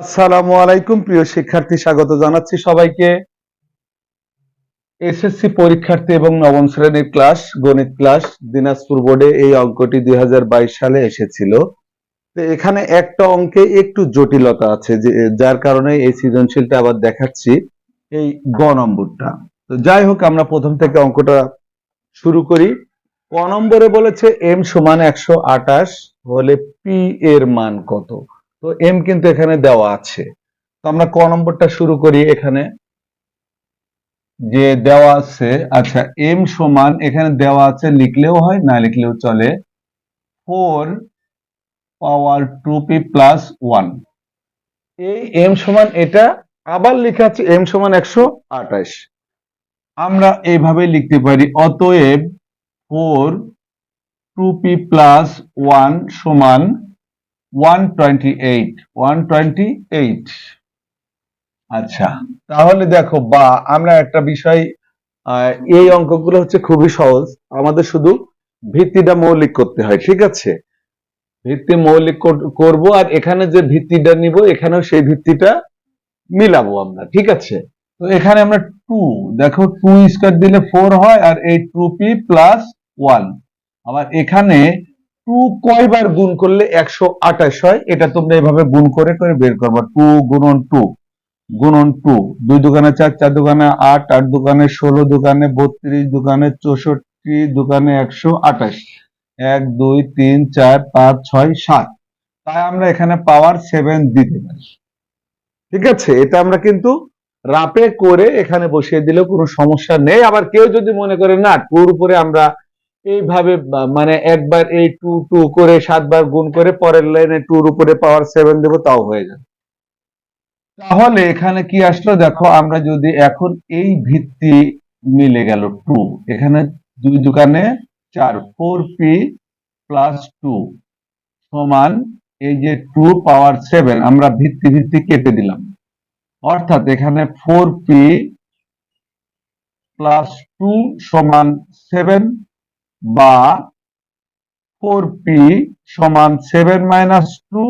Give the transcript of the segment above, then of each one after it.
আসসালামু আলাইকুম, প্রিয় শিক্ষার্থী, স্বাগত জানাচ্ছি সবাইকে। এসএসসি পরীক্ষার্থী এবং নবম শ্রেণির ক্লাস, গণিত ক্লাস, দিনাজপুর বোর্ডে এই অঙ্কটি দুই সালে এসেছিল। এখানে একটা অঙ্কে একটু জটিলতা আছে যার কারণে এই সৃজনশীলটা আবার দেখাচ্ছি, এই গ নম্বরটা। তো যাই হোক, আমরা প্রথম থেকে অঙ্কটা শুরু করি। ক নম্বরে বলেছে এম সমান একশো আটাশ হলে পি এর মান কত? তো এম কিন্তু এখানে দেওয়া আছে। তো আমরা ক নম্বরটা শুরু করি এখানে। যে দেওয়া আছে আচ্ছা এম সমান এখানে দেওয়া আছে, লিখলেও হয়, না লিখলেও চলে। Four power two P plus one এই এম সমান এটা, আবার লেখা আছে এম সমান একশো আঠাশ। আমরা এইভাবে লিখতে পারি, অতএব four two P plus one সমান one twenty eight one twenty eight আচ্ছা তাহলে দেখো, বা আমরা একটা বিষয় এই অঙ্কগুলো হচ্ছে খুবই সহজ। আমাদের শুধু ভিত্তিটা মৌলিক করতে হয়, ঠিক আছে? ভিত্তি মৌলিক কর- করব আর এখানে যে ভিত্তিটা নিব, এখানেও সেই ভিত্তিটা মিলাবো আমরা, ঠিক আছে? তো এখানে আমরা টু দেখো টু স্কোয়ার দিলে ফোর হয় আর এই টু পি প্লাস ওয়ান আবার এখানে টু কয়বার গুণ করলে একশো আঠাশ হয়? এটা তোমরা এভাবে গুণ করে করে বের করবা। টু গুণন টু গুণন টু। দুই দোকানে চার চার দোকানে আট আট দোকানে ষোলো দোকানে বত্রিশ দোকানে চৌষট্টি দোকানে একশো আঠাশ। এক, দুই, তিন, চার, পাঁচ, ছয়, সাত। তাই আমরা এখানে পাওয়ার সেভেন দিতে পারি। ঠিক আছে? এটা আমরা কিন্তু রাপে করে এখানে বসিয়ে দিলেও কোনো সমস্যা নেই। আবার কেউ যদি মনে করে, না, টুর উপরে আমরা এইভাবে মানে একবার এই টু টু করে, সাতবার গুণ করে পরের লাইনে টুর উপরে পাওয়ার সেভেন দেবো, তাও হয়ে যাবে। তাহলে এখানে কি আসলো? দেখো, আমরা যদি এখন এই ভিত্তি মিলে গেল টু, এখানে দুই দোকানে চার ফোর পি প্লাস টু সমান এই যে টু পাওয়ার সেভেন আমরা ভিত্তি ভিত্তি কেটে দিলাম। অর্থাৎ এখানে ফোর পি প্লাস টু সমান সেভেন বা ফোর পি সমান সেভেন মাইনাস টু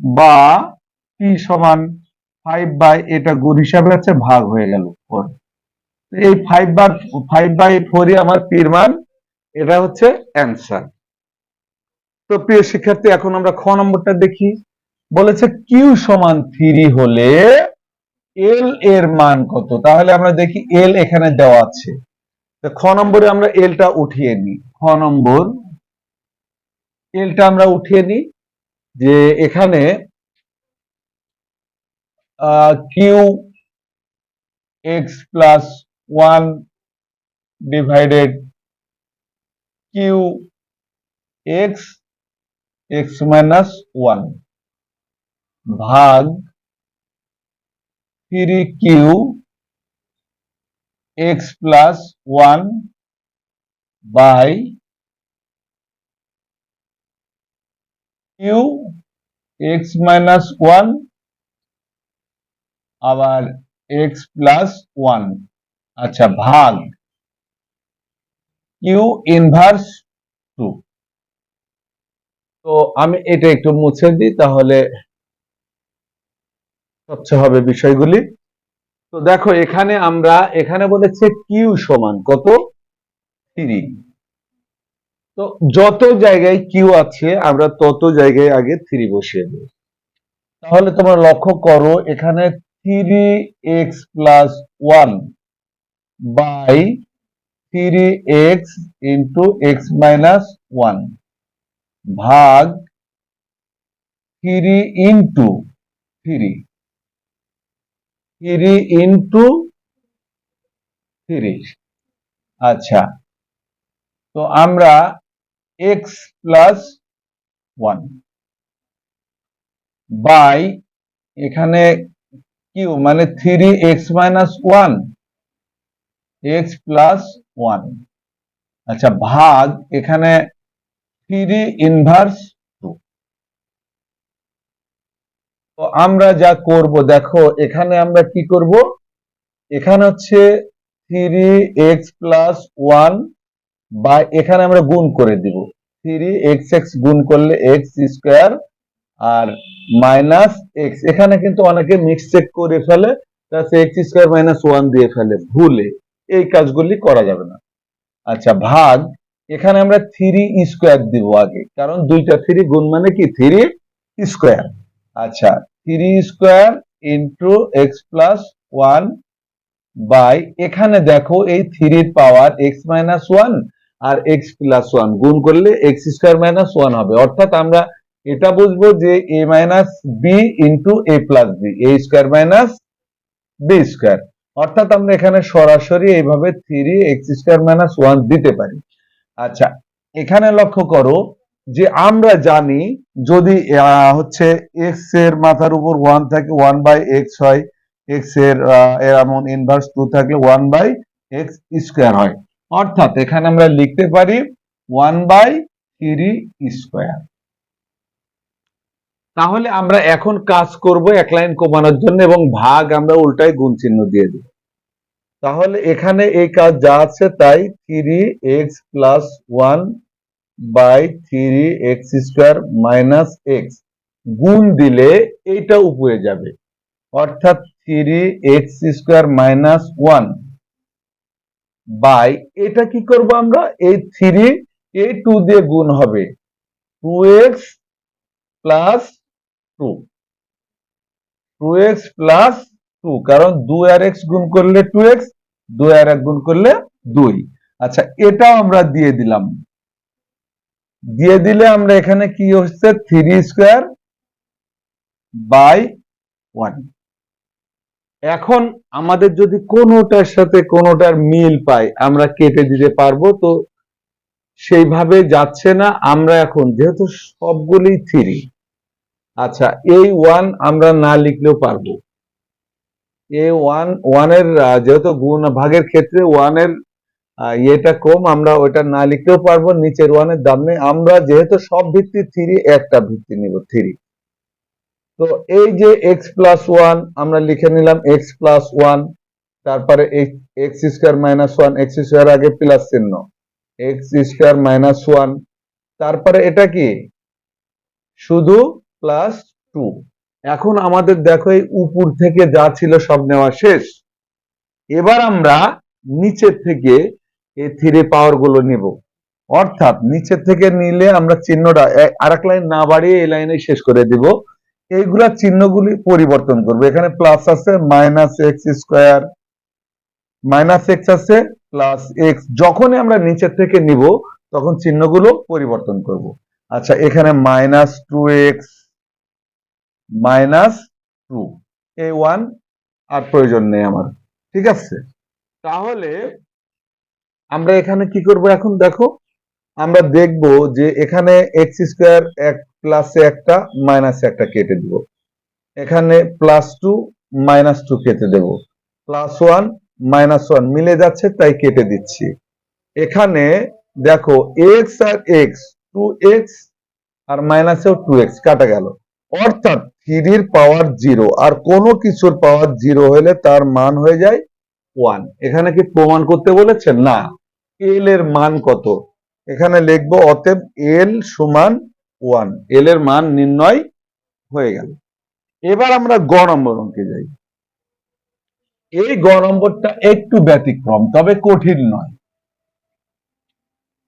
বা পি সমান ফাইভ বাই এটা গুণ হিসাবে আছে ভাগ হয়ে গেল ফোর এই ফাইভ বার ফাইভ বাই ফোরই আমার পির মান, এটা হচ্ছে অ্যান্সার তো প্রিয় শিক্ষার্থী, এখন আমরা খ নম্বরটা দেখি। বলেছে কিউ সমান থ্রি হলে এল এর মান কত? তাহলে আমরা দেখি এল এখানে দেওয়া আছে। খ নম্বরে আমরা এলটা উঠিয়ে নিই। খ নম্বর এলটা আমরা উঠিয়ে নিই যে এখানে Q X plus one divided Q X X minus one ভাগ three Q X plus one by Q X minus one আবার এক্স প্লাস ওয়ান আচ্ছা ভাগ কিউ ইনভার্স টু তো আমি এটা একটু মুছে দিই, তাহলে স্বচ্ছ হবে বিষয়গুলি। তো দেখো, এখানে আমরা, এখানে বলেছে কিউ সমান কত? থ্রি তো যত জায়গায় কিউ আছে, আমরা তত জায়গায় আগে থ্রি বসিয়ে দেব। তাহলে তোমরা লক্ষ্য করো, এখানে three X plus one by three X into X minus one ভাগ three into three three into three আচ্ছা তো আমরা এক্স প্লাস ওয়ান বাই এখানে কিউ মানে three X minus one X plus one আচ্ছা ভাগ এখানে থ্রি ইনভার্স টু তো আমরা যা করব, দেখো, এখানে আমরা কি করব? এখানে হচ্ছে থ্রি এক্স প্লাস ওয়ান বা এখানে আমরা গুণ করে দিব। থ্রি এক্স এক্স গুণ করলে এক্স স্কোয়ার আর মাইনাস এক্স এখানে কিন্তু অনেকে মিক্স চেক করে ফেলে এক্স স্কোয়ার মাইনাস ওয়ান দিয়ে ফেলে, ভুলে। এই কাজগুলি করা যাবে না। আচ্ছা ভাগ, এখানে আমরা থ্রি স্কোয়ার দিব আগে, কারণ দুইটা থ্রি গুণ মানে কি? থ্রি স্কোয়ার আচ্ছা three square into X plus one by, এখানে দেখো এই থ্রির পাওয়ার এক্স মাইনাস ওয়ান আর এক্স প্লাস ওয়ান, গুণ করলে এক্স স্কোয়ার মাইনাস ওয়ান হবে। অর্থাৎ আমরা এটা বুঝব যে A minus B into A plus B, A square minus B square. অর্থাৎ আমরা এখানে সরাসরি এইভাবে three X square minus one দিতে পারি। আচ্ছা এখানে লক্ষ্য করো যে আমরা জানি যদি হচ্ছে এক্সের মাথার উপর ওয়ান থাকে ওয়ান বাই এক্স হয় এক্সের এমন ইনভার্স টু থাকলে ওয়ান বাই এক্স স্কোয়ার হয়। অর্থাৎ এখানে আমরা লিখতে পারি ওয়ান বাই থ্রি স্কোয়ার তাহলে আমরা এখন কাজ করব এক লাইন কমানোর জন্য এবং ভাগ আমরা উল্টায় গুণ চিহ্ন দিয়ে দিব। তাহলে এখানে এই কাজ যা আছে তাই three X plus one by three X square minus X গুণ দিলে এইটা উপরে যাবে। অর্থাৎ three X square minus one by এটা কি করব আমরা? এই থ্রি এই টু দিয়ে গুণ হবে। Two X plus two two X plus two কারণ দুই আর এক্স গুণ করলে টু এক্স দুই আর এক গুণ করলে দুই। আচ্ছা এটাও আমরা দিয়ে দিলাম। দিয়ে দিলে আমরা এখানে কি হচ্ছে? থ্রি স্কোয়ার বাই ওয়ান এখন আমাদের যদি কোনোটার সাথে কোনোটার মিল পাই, আমরা কেটে দিতে পারব, তো সেইভাবে যাচ্ছে না। আমরা এখন, যেহেতু সবগুলি থ্রি আচ্ছা এই ওয়ান আমরা না লিখলেও পারব। এ ওয়ান ওয়ানের যেহেতু গুণ ভাগের ক্ষেত্রে ওয়ানের ইয়েটা কম, আমরা ওইটা না লিখতেও পারব। নিচের ওয়ানের দাম নেই আমরা যেহেতু সব ভিত্তি থ্রি একটা ভিত্তি নিব থ্রি তো এই যে এক্স প্লাস ওয়ান আমরা লিখে নিলাম এক্স প্লাস ওয়ান তারপরে X square minus one X square আগে প্লাস চিহ্ন। এক্স স্কোয়ার মাইনাস ওয়ান তারপরে এটা কি? শুধু প্লাস টু এখন আমাদের দেখো এই উপর থেকে যা ছিল সব নেওয়া শেষ। এবার আমরা নিচের থেকে এই থ্রি পাওয়ারগুলো নিব। অর্থাৎ নিচের থেকে নিলে আমরা চিহ্নটা আর এক লাইন না বাড়িয়ে এই লাইনে শেষ করে দিব। এইগুলা চিহ্নগুলি পরিবর্তন করব। এখানে প্লাস আছে minus X square minus X আছে প্লাস এক্স যখনই আমরা নিচের থেকে নিব, তখন চিহ্নগুলো পরিবর্তন করব। আচ্ছা এখানে minus two X minus two এ ওয়ান আর প্রয়োজন নেই আমার। ঠিক আছে? তাহলে আমরা এখানে কি করব এখন? দেখো, আমরা দেখব যে এখানে এক্স স্কোয়ার এক প্লাসে একটা মাইনাসে একটা কেটে দিব। এখানে প্লাস টু মাইনাস টু কেটে দেব। প্লাস ওয়ান মাইনাস ওয়ান মিলে যাচ্ছে, তাই কেটে দিচ্ছি। এখানে দেখো এক্স আর এক্স টু এক্স আর মাইনাসেও টু এক্স কাটা গেল। অর্থাৎ থ্রির পাওয়ার জিরো আর কোনো কিছুর পাওয়ার জিরো হলে তার মান হয়ে যায় ওয়ান এখানে কি প্রমাণ করতে বলেছেন? না। এল এর মান কত? এখানে লিখব অতএব এল সমান ওয়ান এল এর মান নির্ণয় হয়ে গেল। এবার আমরা গ নম্বর অঙ্কে যাই। এই গ নম্বরটা একটু ব্যতিক্রম, তবে কঠিন নয়।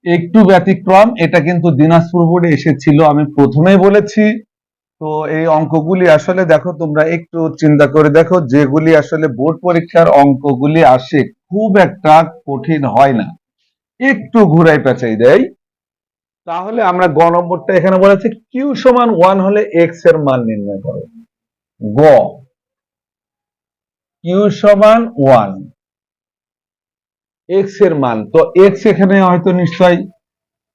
একটু ব্যতিক্রম, এটা কিন্তু দিনাজপুর বোর্ডে এসেছিল, আমি প্রথমেই বলেছি। তো এই অঙ্কগুলি আসলে দেখো, তোমরা একটু চিন্তা করে দেখো, যেগুলি আসলে বোর্ড পরীক্ষার অঙ্কগুলি আসে খুব একটা কঠিন হয় না। একটু ঘুরাই পেঁচাই দেয় তাহলে আমরা গ নম্বরটা এখানে বলেছি কিউ সমান ওয়ান হলে এক্সের মান নির্ণয় করো। গ। কিউ সমান ওয়ান এক্সের মান, তো এক্স এখানে হয়তো নিশ্চয়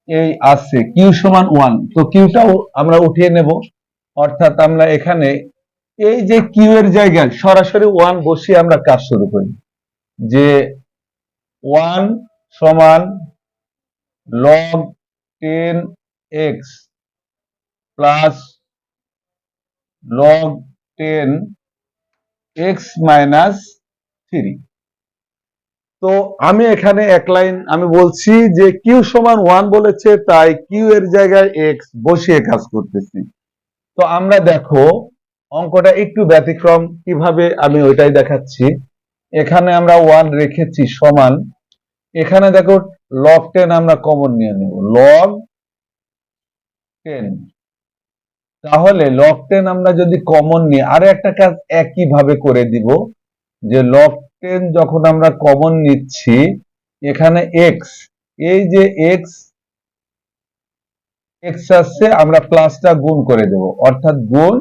এই আছে কিউ সমান ওয়ান তো কিউটাও আমরা উঠিয়ে নেব। অর্থাৎ আমরা এখানে এই যে কিউ এর জায়গায় সরাসরি ওয়ান বসিয়ে আমরা কাজ শুরু করি। যে ওয়ান সমান log ten X plus log ten X minus three তো আমি এখানে এক লাইন, আমি বলছি যে কিউ সমান ওয়ান বলেছে, তাই কিউ এর জায়গায় এক্স বসিয়ে কাজ করতেছি। তো আমরা দেখো অঙ্কটা একটু ব্যতিক্রম কীভাবে আমি ওইটাই দেখাচ্ছি। এখানে আমরা ওয়ান রেখেছি সমান। এখানে দেখো লগ টেন আমরা কমন নিয়ে নেব। লগ টেন তাহলে লগ টেন আমরা যদি কমন নিই, আরও একটা কাজ একই ভাবে করে দিব যে লগ টেন যখন আমরা কমন নিচ্ছি, এখানে এক্স এই যে এক্স এক্স আসছে, আমরা প্লাসটা গুণ করে দেব। অর্থাৎ গুণ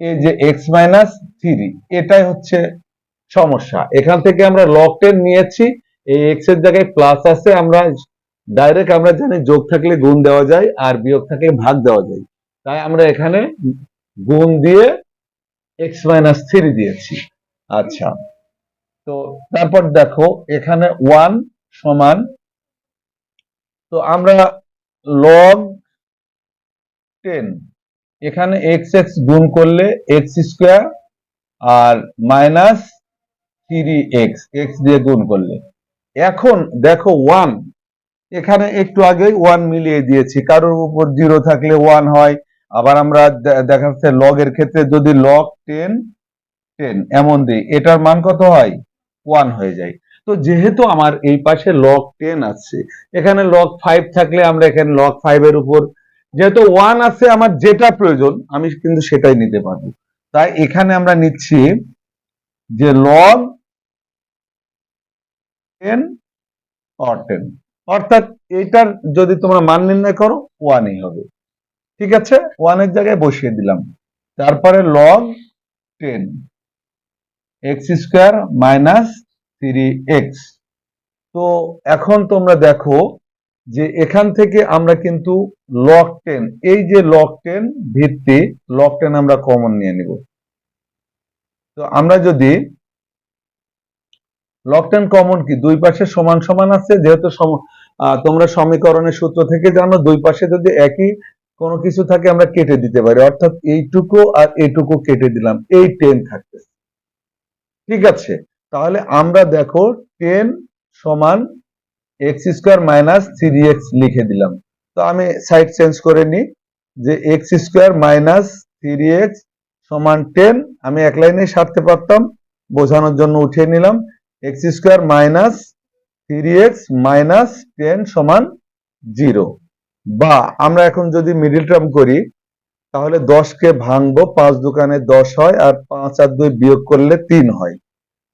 এই যে এক্স মাইনাস থ্রি এটাই হচ্ছে সমস্যা। এখান থেকে আমরা লগ টেন নিয়েছি। এই এক্সের জায়গায় প্লাস আছে, আমরা ডাইরেক্ট আমরা জানি যোগ থাকলে গুণ দেওয়া যায়, আর বিয়োগ থাকলে ভাগ দেওয়া যায়। তাই আমরা এখানে গুণ দিয়ে এক্স মাইনাস থ্রি দিয়েছি। আচ্ছা। তো তারপর দেখো, এখানে ওয়ান সমান, তো আমরা লগ টেন। এখানে এক্স এক্স গুণ করলে এক্স স্কোয়ার আর মাইনাস থ্রি এক্স এক্স দিয়ে গুণ করলে। এখন দেখো ওয়ান এখানে একটু আগে ওয়ান মিলিয়ে দিয়েছি। কারোর উপর জিরো থাকলে ওয়ান হয়। আবার আমরা দেখা যাচ্ছে লগের ক্ষেত্রে যদি লগ টেন টেন এমন দিই, এটার মান কত হয়? ওয়ান হয়ে যায়। তো যেহেতু আমার এই পাশে লগ টেন আছে, এখানে লগ ফাইভ থাকলে আমরা এখানে লগ ফাইভ এর উপর যেহেতু ওয়ান আছে, আমার যেটা প্রয়োজন, আমি কিন্তু সেটাই নিতে পারব। তাই এখানে আমরা নিচ্ছি যে লগ টেন অর টেন অর্থাৎ এইটার যদি তোমরা মান নির্ণয় করো ওয়ানই হবে। ঠিক আছে? ওয়ানের জায়গায় বসিয়ে দিলাম। তারপরে log ten X square minus three X তো এখন তোমরা দেখো যে এখান থেকে আমরা কিন্তু লগ টেন এই যে লগ টেন ভিত্তি লগ টেন আমরা কমন নিয়ে নিব। তো আমরা যদি লগ টেন কমন কি, দুই পাশে সমান সমান আছে, যেহেতু তোমরা সমীকরণের সূত্র থেকে জানো, দুই পাশে যদি একই কোনো কিছু থাকে, আমরা কেটে দিতে পারি। অর্থাৎ এইটুকু আর এইটুকু কেটে দিলাম, এই টেন থাকবে ঠিক আছে? তাহলে আমরা দেখো টেন সমান x square minus three x লিখে দিলাম। তো আমি সাইড চেঞ্জ করে নিই যে x square minus three x সমান টেন আমি এক লাইনে সারতে পারতাম, বোঝানোর জন্য উঠিয়ে নিলাম। X square minus three x minus ten সমান জিরো বা আমরা এখন যদি মিডিল টার্ম করি, তাহলে দশকে ভাঙবো, পাঁচ দোকানে দশ হয় আর পাঁচ আর দুই বিয়োগ করলে তিন হয়।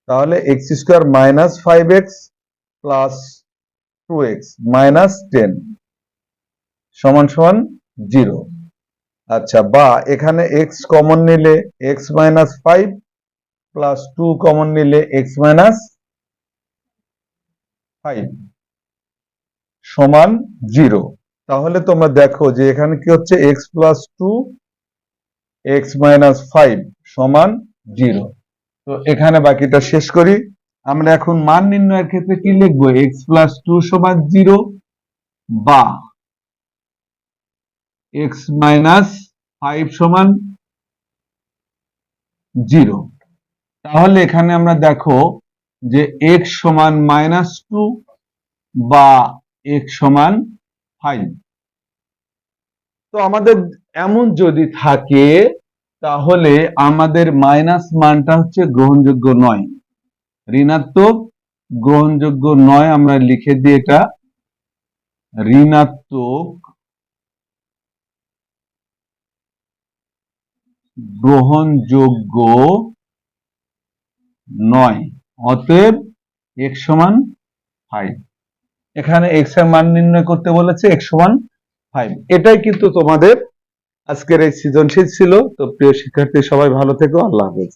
তাহলে x square minus five x plus two x minus ten সমান সমান জিরো আচ্ছা বা এখানে এক্স কমন নিলে x minus five plus two common নিলে এক্স মাইনাস ফাইভ সমান জিরো তাহলে তোমরা দেখো যে এখানে কি হচ্ছে x plus two x minus five সমান জিরো তো এখানে বাকিটা শেষ করি। আমরা এখন মান নির্ণয়ের ক্ষেত্রে কি লিখব? এক্স প্লাস টু সমান জিরো বা এক্স মাইনাস ফাইভ সমান জিরো তাহলে এখানে আমরা দেখো যে এক্স সমান মাইনাস টু বা এক্স সমান ফাইভ তো আমাদের এমন যদি থাকে, তাহলে আমাদের মাইনাস মানটা হচ্ছে গ্রহণযোগ্য নয়। ঋণাত্মক গ্রহণযোগ্য নয়, আমরা লিখে দিই এটা। ঋণাত্মক গ্রহণযোগ্য নয়, অতএব এক সমান ফাইভ এখানে এক্সের মান নির্ণয় করতে বলেছে এক সমান ফাইভ এটাই কিন্তু তোমাদের আজকের এই সৃজনশীল ছিল। তো প্রিয় শিক্ষার্থী, সবাই ভালো থেকো, আল্লাহ হাফেজ।